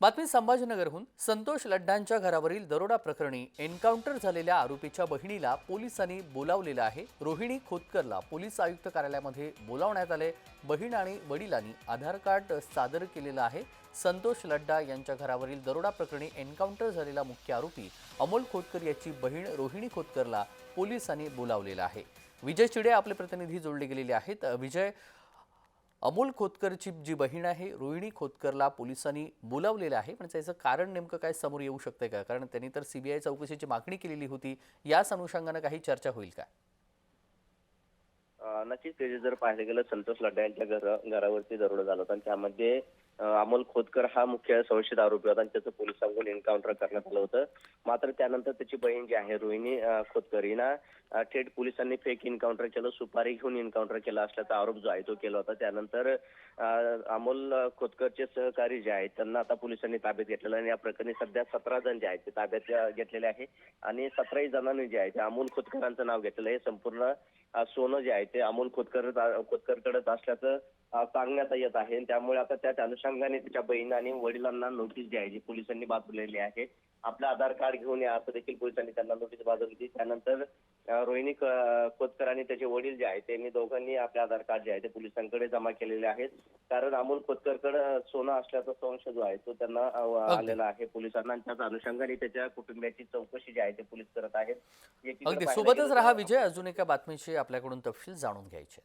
बातमी संभाजीनगरहून संतोष लड्डांच्या घरावरील दरोडा प्रकरणी एन्काउंटर झालेल्या आरोपीच्या बहिणीला पोलिसांनी बोलावलेलं आहे. रोहिणी खोतकरला पोलीस आयुक्त कार्यालयामध्ये बोलावण्यात आले बहीण आणि वडिलांनी आधार कार्ड सादर केलेलं आहे. संतोष लड्डा यांच्या घरावरील दरोडा प्रकरणी एन्काउंटर झालेला मुख्य आरोपी अमोल खोतकर याची बहीण रोहिणी खोतकरला पोलिसांनी बोलावलेलं आहे. विजय चिडे आपले प्रतिनिधी जोडले गेलेले आहेत. विजय अमोल खोतकरची जी बहीण आहे रोहिणी खोतकरला पोलिसांनी बोलावलेलं आहे. पण त्याचं कारण नेमकं काय समोर येऊ शकतंय का? कारण त्यांनी तर सीबीआय चौकशीची मागणी केलेली होती. याच अनुषंगानं काही चर्चा होईल का? नक्कीच ते जर पाहायला गेलं संतोष लड्डा यांच्या घर घरावरती दरोडा झाला होता. आणि त्यामध्ये अमोल खोतकर हा मुख्य संशयित आरोपी होता आणि त्याचं पोलिसांकडून एन्काउंटर करण्यात आलं होतं. मात्र त्यानंतर त्याची बहीण जी आहे रोहिणी खोतकर हिना थेट पोलिसांनी फेक इन्काउंटर केलं सुपारी घेऊन इन्काउंटर केला असल्याचा आरोप जो आहे तो केला होता. त्यानंतर अमोल खोतकरचे सहकारी जे आहेत त्यांना आता पोलिसांनी ताब्यात घेतलेलं आणि या प्रकरणी सध्या सतरा जण जे आहेत ते ताब्यात घेतलेले आहे. आणि सतराही जणांनी जे आहे ते अमोल खोतकरांचं नाव घेतलेलं आहे. संपूर्ण सोनं जे आहे ते अमोल खोतकर खोतकरकडेच असल्याचं सांगण्यात येत आहे. त्यामुळे आता त्याच अनुषंगाने त्याच्या बहीण आणि वडिलांना नोटीस जी आहे जी पोलिसांनी बाजवलेली आहे. आपलं आधार कार्ड घेऊन या असं देखील पोलिसांनी त्यांना नोटीस बाजवली त्यानंतर रोहिणी क- खोतकर आणि त्याचे वडील जे आहेत त्यांनी दोघांनी आपले आधार कार्ड जे आहे ते पोलिसांकडे जमा केलेले आहेत. कारण अमोल खोतकरकडे सोनं असल्याचा संशय जो आहे तो त्यांना आलेला आहे. पोलिसांना आणि त्याच अनुषंगाने त्याच्या कुटुंबियाची चौकशी जी आहे ते पोलीस करत आहेत. सोबतच राहा विजय. अजून एका बातमीची आपल्याकडून तपशील जाणून घ्यायचे.